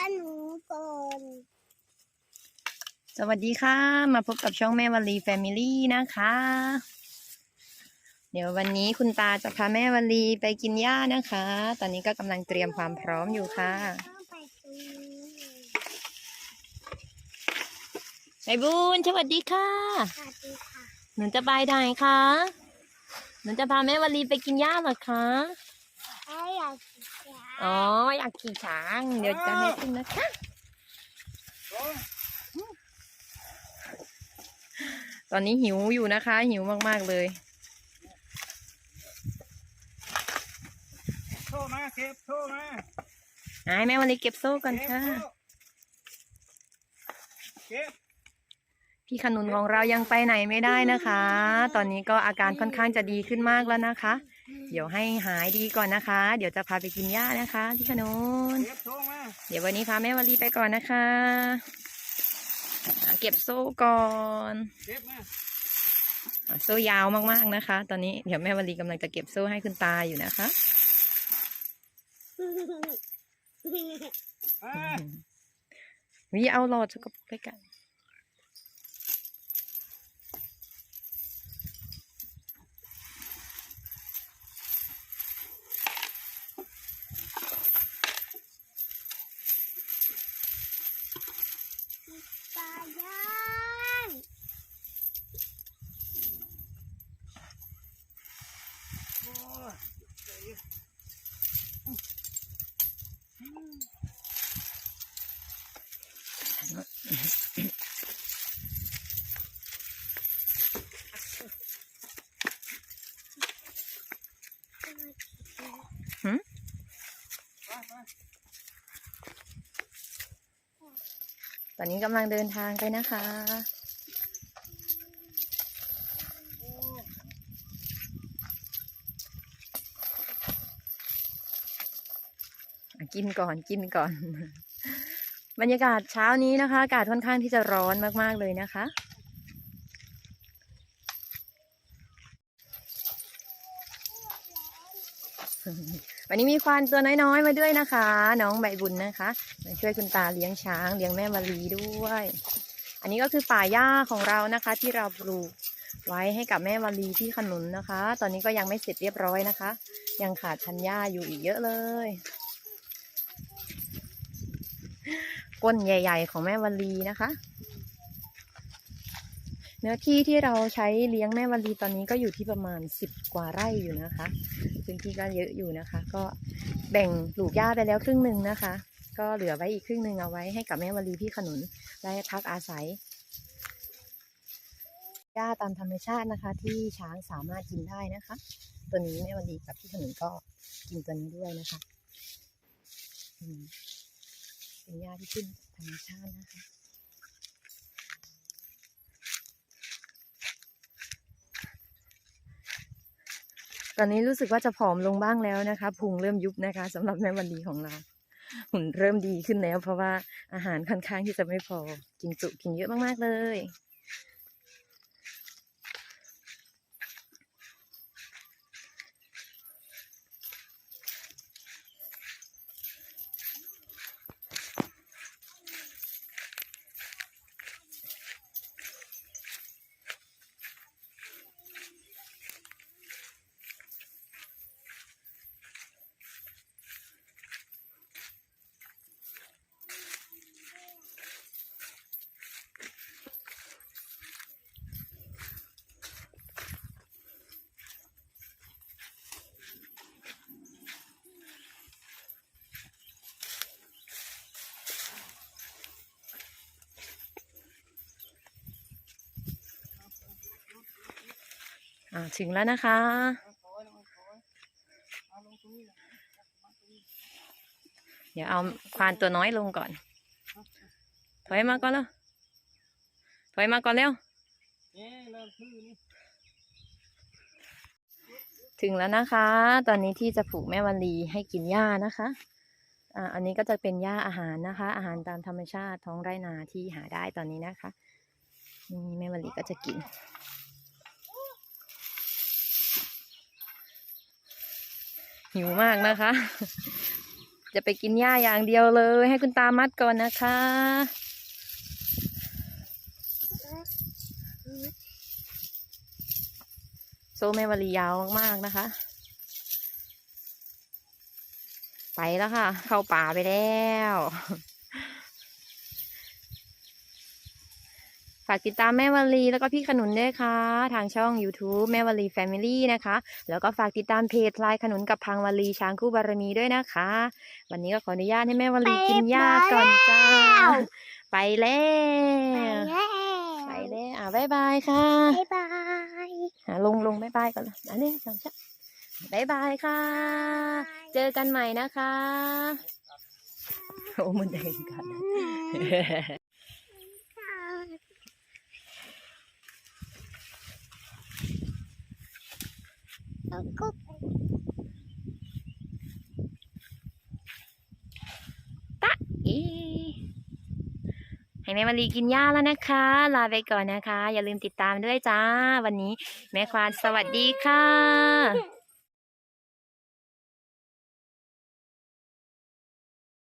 อันหนูก่อนสวัสดีค่ะ มาพบกับช่องแม่วลีแฟมิลี่นะคะ เดี๋ยววันนี้คุณตาจะพาแม่วลีไปกินหญ้านะคะ ตอนนี้ก็กำลังเตรียมความพร้อมอยู่ค่ะต้องไปตรงนี้ไอบุญสวัสดีค่ะ สวัสดีค่ะ หนูจะไปไหนคะ หนูจะพาแม่วลีไปกินหญ้าเหรอคะไอ้อยากกินยาอ๋ออยากขี่ช้าง เดี๋ยวจะให้ขึ้นนะคะ ตอนนี้หิวอยู่นะคะ หิวมากๆเลยโทรมาเก็บโทรมาให้แม่วลีเก็บโซ่ก่อนเก็บค่ะโทรเก็บพี่ขนุนของเรายังไปไหนไม่ได้นะคะ ตอนนี้ก็อาการค่อนข้างจะดีขึ้นมากแล้วนะคะ เดี๋ยวให้หายดีก่อนนะคะ เดี๋ยวจะพาไปกินหญ้านะคะพี่ขนุนเก็บโทรมาเดี๋ยววันนี้พาแม่วลีไปก่อนนะคะอ่าเก็บโซ่ก่อนเก็บมาอ่าโซ่ยาวมากๆนะคะ ตอนนี้เดี๋ยวแม่วลีกำลังจะเก็บโซ่ให้คุณตาอยู่นะคะอ่าวิเอาหลอดสกปรกไปกัน ปลาย่าง โอ้ย หืมตอนนี้กำลังเดินทางไปนะคะกินก่อนกินก่อน บรรยากาศเช้านี้นะคะ อากาศค่อนข้างที่จะร้อนมาก ๆ เลยนะคะ วันนี้มีควานตัวน้อย ๆ มาด้วยนะคะ น้องใบบุญนะคะมาช่วยคุณตาเลี้ยงช้างเลี้ยงแม่วลีด้วย อันนี้ก็คือป่าหญ้าของเรานะคะ ที่เราปลูกไว้ให้กับแม่วาลีที่ขนุนนะคะ ตอนนี้ก็ยังไม่เสร็จเรียบร้อยนะคะ ยังขาดชันหญ้าอยู่อีกเยอะเลย ก้นใหญ่ ๆ ของแม่วลีนะคะ เนื้อที่ที่เราใช้เลี้ยงแม่วลีตอนนี้ก็อยู่ที่ประมาณสิบกว่าไร่อยู่นะคะพื้นที่ก็เยอะอยู่นะคะ ก็แบ่งปลูกหญ้าไปแล้วครึ่งหนึ่งนะคะ ก็เหลือไว้อีกครึ่งหนึ่งเอาไว้ให้กับแม่วลีพี่ขนุนได้พักอาศัยหญ้าตามธรรมชาตินะคะ ที่ช้างสามารถกินได้นะคะ ตัวนี้แม่วลีกับพี่ขนุนก็กินตัวนี้ด้วยนะคะ เป็นหญ้าที่ขึ้นธรรมชาตินะคะตอนนี้รู้สึกว่าจะผอมลงบ้างแล้วนะคะพุงเริ่มยุบนะคะสำหรับแม่วันดีของเราหุ่นเริ่มดีขึ้นแล้ว เพราะว่าอาหารค่อนข้างที่จะไม่พอกินจุกินเยอะมากๆเลย อ่าถึงแล้วนะคะ เดี๋ยวเอาควานตัวน้อยลงก่อน ถอยมาก่อนแล้ว ถอยมาก่อนเร็ว ถึงแล้วนะคะ ตอนนี้ที่จะผูกแม่วันลีให้กินหญ้านะคะอ่าอันนี้ก็จะเป็นหญ้าอาหารนะคะ อาหารตามธรรมชาติท้องไร่นาที่หาได้ตอนนี้นะคะนี่แม่วันลีก็จะกิน หิวมากนะคะ จะไปกินหญ้าอย่างเดียวเลย ให้คุณตามัดก่อนนะคะ โซแม่วลียาวมากๆนะคะ ไปแล้วค่ะ เข้าป่าไปแล้วากติดตามแม่วลีแล้วก็พี่ขนุนด้วยค่ะ ทางช่อง YouTube แม่วลีแฟมิลี่นะคะ แล้วก็ฝากติดตามเพจพลายขนุนกับพังวลีช้างคู่บารมีด้วยนะคะ วันนี้ก็ขออนุญาตให้แม่วลีกินหญ้าก่อนจ้า ไปแล้ไปวแล้วไปแล้วอะบ๊ายบายค่ะบ๊ายบายอะลงลงบ๊ายบายก่อนละอันนี้สองชักบ๊ายบายค่ะ เจอกันใหม่นะคะ โอ้มันได้กันนะ แล้วก็ไป อี ให้แม่มารีกินหญ้าแล้วนะคะ ลาไปก่อนนะคะ อย่าลืมติดตามด้วยจ้า วันนี้แม่ควานสวัสดีค่ะ